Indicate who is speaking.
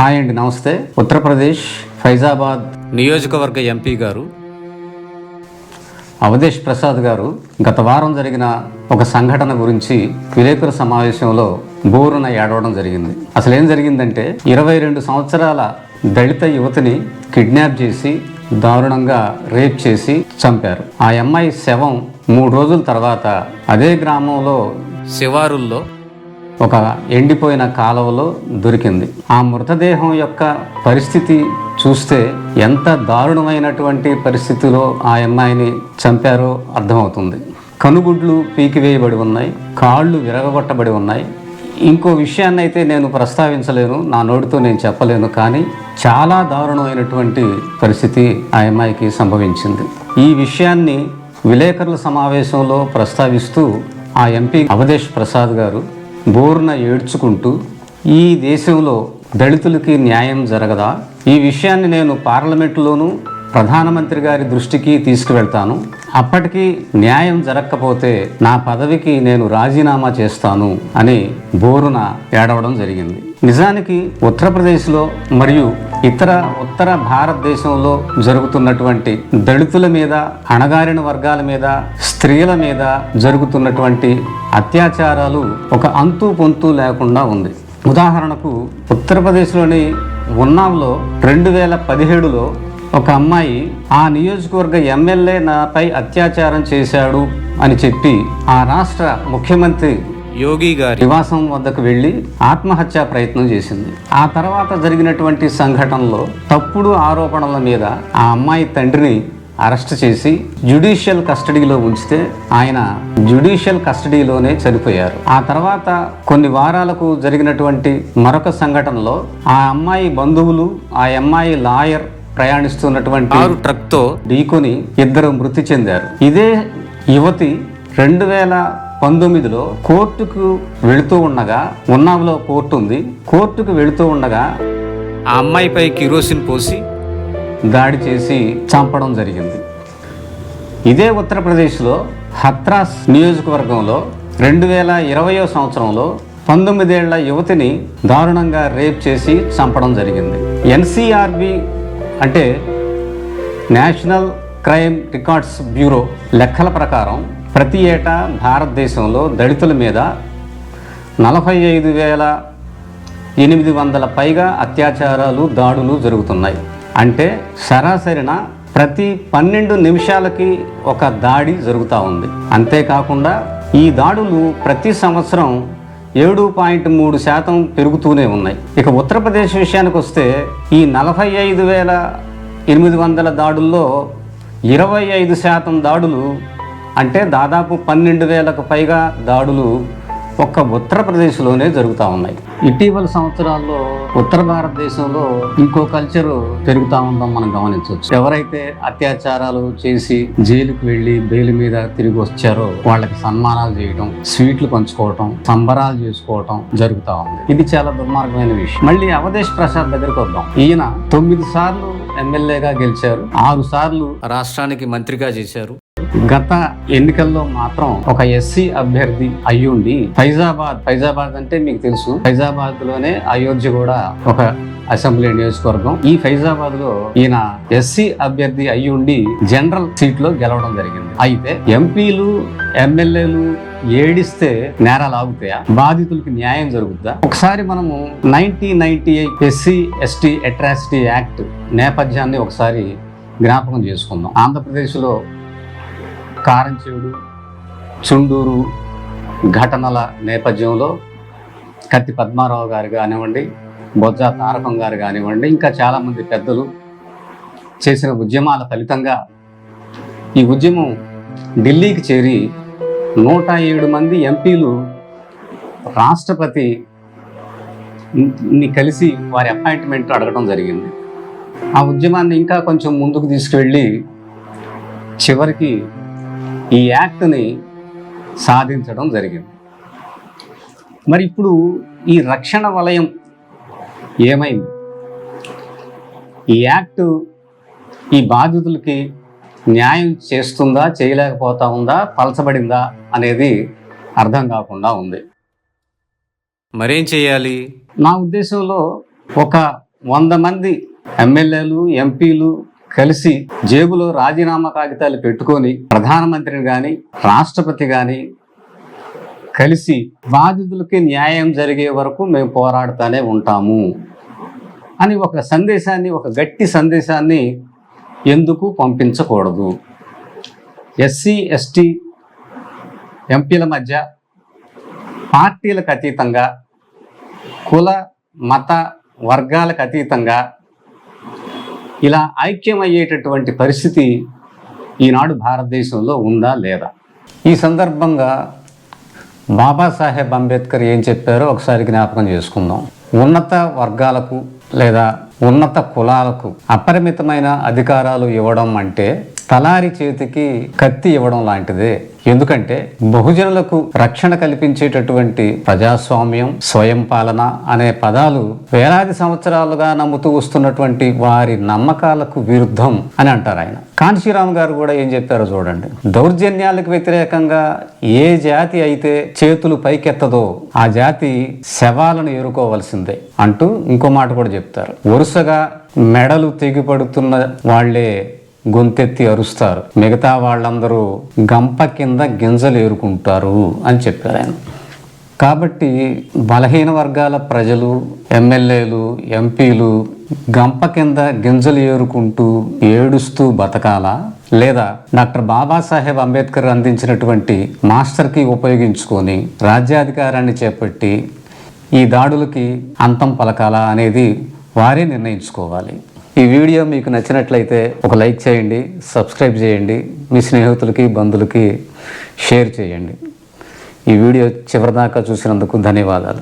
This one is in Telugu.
Speaker 1: హాయ్ అండి నమస్తే. ఉత్తరప్రదేశ్ ఫైజాబాద్.
Speaker 2: నియోజకవర్గ ఎంపీ గారు.
Speaker 1: అవధేష్ ప్రసాద్ గారు గత వారం జరిగిన ఒక సంఘటన గురించి విలేకరుల సమావేశంలో బోరున ఏడవడం జరిగింది. అసలు ఏం జరిగిందంటే ఇరవై రెండు సంవత్సరాల దళిత యువతిని కిడ్నాప్ చేసి దారుణంగా రేప్ చేసి చంపారు. ఆ అమ్మాయి శవం మూడు రోజుల తర్వాత అదే గ్రామంలో
Speaker 2: శివారుల్లో
Speaker 1: ఒక ఎండిపోయిన కాలువలో దొరికింది. ఆ మృతదేహం యొక్క పరిస్థితి చూస్తే ఎంత దారుణమైనటువంటి పరిస్థితిలో ఆ అమ్మాయిని చంపారో అర్థమవుతుంది. కనుగుడ్లు పీకివేయబడి ఉన్నాయి కాళ్ళు విరగగొట్టబడి ఉన్నాయి. ఇంకో విషయాన్ని అయితే నేను ప్రస్తావించలేను నా నోటితో నేను చెప్పలేను కానీ చాలా దారుణమైనటువంటి పరిస్థితి ఆ అమ్మాయికి సంభవించింది. ఈ విషయాన్ని విలేకరుల సమావేశంలో ప్రస్తావిస్తూ ఆ ఎంపీ అవధేష్ ప్రసాద్ గారు బోర్న ఏడ్చుకుంటూ ఈ దేశంలో దళితులకి న్యాయం జరగదా? ఈ విషయాన్ని నేను పార్లమెంటులోనూ ప్రధానమంత్రి గారి దృష్టికి తీసుకువెళ్తాను. అప్పటికి న్యాయం జరగకపోతే నా పదవికి నేను రాజీనామా చేస్తాను అని బోరున ఏడవడం జరిగింది. నిజానికి ఉత్తరప్రదేశ్లో మరియు ఇతర ఉత్తర భారతదేశంలో జరుగుతున్నటువంటి దళితుల మీద అణగారిన వర్గాల మీద స్త్రీల మీద జరుగుతున్నటువంటి అత్యాచారాలు ఒక అంతు పొంతు లేకుండా ఉంది. ఉదాహరణకు ఉత్తరప్రదేశ్లోని ఉన్నావ్లో రెండు వేల పదిహేడులో ఒక అమ్మాయి ఆ నియోజకవర్గ ఎమ్మెల్యే నాపై అత్యాచారం చేశాడు అని చెప్పి ఆ రాష్ట్ర ముఖ్యమంత్రి
Speaker 2: యోగి గారి
Speaker 1: నివాసం వద్దకు వెళ్ళి ఆత్మహత్యా ప్రయత్నం చేసింది. ఆ తర్వాత జరిగినటువంటి సంఘటనలో తప్పుడు ఆరోపణల మీద ఆ అమ్మాయి తండ్రిని అరెస్ట్ చేసి జ్యుడిషియల్ కస్టడీలో ఉంచితే ఆయన జ్యుడిషియల్ కస్టడీలోనే చనిపోయారు. ఆ తర్వాత కొన్ని వారాలకు జరిగినటువంటి మరొక సంఘటనలో ఆ అమ్మాయి బంధువులు ఆ అమ్మాయి లాయర్ ప్రయాణిస్తున్నటువంటి
Speaker 2: కారు ట్రక్తో
Speaker 1: ఢీకొని ఇద్దరు మృతి చెందారు. ఇదే యువతి రెండు వేల పంతొమ్మిదిలో కోర్టుకు వెళుతూ ఉండగా ఉన్నావులో కోర్టు ఉంది కోర్టుకు వెళుతూ ఉండగా
Speaker 2: ఆ అమ్మాయిపై కిరోసిన్ పోసి
Speaker 1: దాడి చేసి చంపడం జరిగింది. ఇదే ఉత్తరప్రదేశ్లో హత్రాస్ నియోజకవర్గంలో రెండు వేల ఇరవయో సంవత్సరంలో పంతొమ్మిదేళ్ళ యువతిని దారుణంగా రేప్ చేసి చంపడం జరిగింది. ఎన్సీఆర్బి అంటే నేషనల్ క్రైమ్ రికార్డ్స్ బ్యూరో లెక్కల ప్రకారం ప్రతి ఏటా భారతదేశంలో దళితుల మీద నలభై ఐదు వేల ఎనిమిది వందల పైగా అత్యాచారాలు దాడులు జరుగుతున్నాయి. అంటే సరాసరిన ప్రతి పన్నెండు నిమిషాలకి ఒక దాడి జరుగుతూ ఉంది. అంతేకాకుండా ఈ దాడులు ప్రతి సంవత్సరం ఏడు పాయింట్ మూడు శాతం పెరుగుతూనే ఉన్నాయి. ఇక ఉత్తరప్రదేశ్ విషయానికి వస్తే ఈ నలభై ఐదు వేల ఎనిమిది వందల దాడుల్లో ఇరవై ఐదు శాతం దాడులు అంటే దాదాపు పన్నెండు వేలకు పైగా దాడులు ఒక్క ఉత్తరప్రదేశ్లోనే జరుగుతూ ఉన్నాయి. ఇటీవల సంవత్సరాల్లో ఉత్తర భారతదేశంలో ఇంకో కల్చర్ పెరుగుతూ ఉండడం మనం గమనించవచ్చు. ఎవరైతే అత్యాచారాలు చేసి జైలుకు వెళ్ళి బెయిల్ మీద తిరిగి వచ్చారో వాళ్ళకి సన్మానాలు చేయడం స్వీట్లు పంచుకోవటం సంబరాలు చేసుకోవటం జరుగుతూ ఉంది. ఇది చాలా దుర్మార్గమైన విషయం. మళ్ళీ అవధేష్ ప్రసాద్ దగ్గరికి వద్దాం. ఈయన తొమ్మిది సార్లు ఎమ్మెల్యేగా గెలిచారు ఆరు సార్లు
Speaker 2: రాష్ట్రానికి మంత్రిగా చేశారు
Speaker 1: గత ఎన్నికల్లో మాత్రం ఒక ఎస్సీ అభ్యర్థి అయ్యుండి ఫైజాబాద్ ఫైజాబాద్ అంటే మీకు తెలుసు. ఫైజాబాద్లోనే అయోధ్య కూడా ఒక అసెంబ్లీ నియోజకవర్గం. ఈ ఫైజాబాద్లో ఈయన ఎస్సీ అభ్యర్థి అయ్యుండి జనరల్ సీట్లో గెలవడం జరిగింది. అయితే ఎంపీలు ఎమ్మెల్యేలు ఏడిస్తే నేరాలు ఆగుతాయా? బాధితులకి న్యాయం జరుగుద్దా? ఒకసారి మనము nineteen ninety eight SC ST atrocity act నేపథ్యాన్ని ఒకసారి జ్ఞాపకం చేసుకుందాం. ఆంధ్రప్రదేశ్లో కారంచేడు చుండూరు ఘటనల నేపథ్యంలో కత్తి పద్మారావు గారు కానివ్వండి బొజ్జ తారకం గారు కానివ్వండి ఇంకా చాలామంది పెద్దలు చేసిన ఉద్యమాల ఫలితంగా ఈ ఉద్యమం ఢిల్లీకి చేరి నూట ఏడు మంది ఎంపీలు రాష్ట్రపతి ని కలిసి వారి అపాయింట్మెంట్ అడగడం జరిగింది. ఆ ఉద్యమాన్ని ఇంకా కొంచెం ముందుకు తీసుకువెళ్ళి చివరికి ఈ యాక్ట్ని సాధించడం జరిగింది. మరి ఇప్పుడు ఈ రక్షణ వలయం ఏమైంది? ఈ యాక్ట్ ఈ బాధితులకి న్యాయం చేస్తుందా చేయలేకపోతా ఉందా పలచబడిందా అనేది అర్థం కాకుండా ఉంది.
Speaker 2: మరేం చేయాలి?
Speaker 1: నా ఉద్దేశంలో ఒక వంద మంది ఎమ్మెల్యేలు ఎంపీలు కలిసి జేబులో రాజీనామా కాగితాలు పెట్టుకొని ప్రధానమంత్రిని కానీ రాష్ట్రపతి కానీ కలిసి బాధితులకి న్యాయం జరిగే వరకు మేము పోరాడుతూనే ఉంటాము అని ఒక సందేశాన్ని ఒక గట్టి సందేశాన్ని ఎందుకు పంపించకూడదు? ఎస్సీ ఎస్టీ ఎంపీల మధ్య పార్టీలకు అతీతంగా కుల మత వర్గాలకు అతీతంగా ఇలా ఐక్యమయ్యేటటువంటి పరిస్థితి ఈనాడు భారతదేశంలో ఉందా లేదా? ఈ సందర్భంగా బాబాసాహెబ్ అంబేద్కర్ ఏం చెప్పారో ఒకసారి జ్ఞాపకం చేసుకుందాం. ఉన్నత వర్గాలకు లేదా ఉన్నత కులాలకు అపరిమితమైన అధికారాలు ఇవ్వడం అంటే తలారి చేతికి కత్తి ఇవ్వడం లాంటిదే. ఎందుకంటే బహుజనులకు రక్షణ కల్పించేటటువంటి ప్రజాస్వామ్యం స్వయం పాలన అనే పదాలు వేలాది సంవత్సరాలుగా నమ్ముతూ వస్తున్నటువంటి వారి నమ్మకాలకు విరుద్ధం అని అంటారు ఆయన. కాంశీరామ్ గారు కూడా ఏం చెప్పారో చూడండి. దౌర్జన్యాలకు వ్యతిరేకంగా ఏ జాతి అయితే చేతులు పైకెత్తదో ఆ జాతి శవాలను ఎరుకోవలసిందే అంటూ ఇంకో మాట కూడా చెప్తారు. వరుసగా మెడలు తెగిపడుతున్న వాళ్ళే గొంతెత్తి అరుస్తారు. మిగతా వాళ్ళందరూ గంప కింద గింజలు ఏరుకుంటారు అని చెప్పారు ఆయన. కాబట్టి బలహీన వర్గాల ప్రజలు ఎమ్మెల్యేలు ఎంపీలు గంప కింద గింజలు ఏరుకుంటూ ఏడుస్తూ బతకాలా లేదా డాక్టర్ బాబాసాహెబ్ అంబేద్కర్ అందించినటువంటి మాస్టర్కి ఉపయోగించుకొని రాజ్యాధికారాన్ని చేపట్టి ఈ దాడులకి అంతం పలకాలా అనేది వారే నిర్ణయించుకోవాలి. ఈ వీడియో మీకు నచ్చినట్లయితే ఒక లైక్ చేయండి సబ్స్క్రైబ్ చేయండి మీ స్నేహితులకి బంధువులకి షేర్ చేయండి. ఈ వీడియో చివరిదాకా చూసినందుకు ధన్యవాదాలు.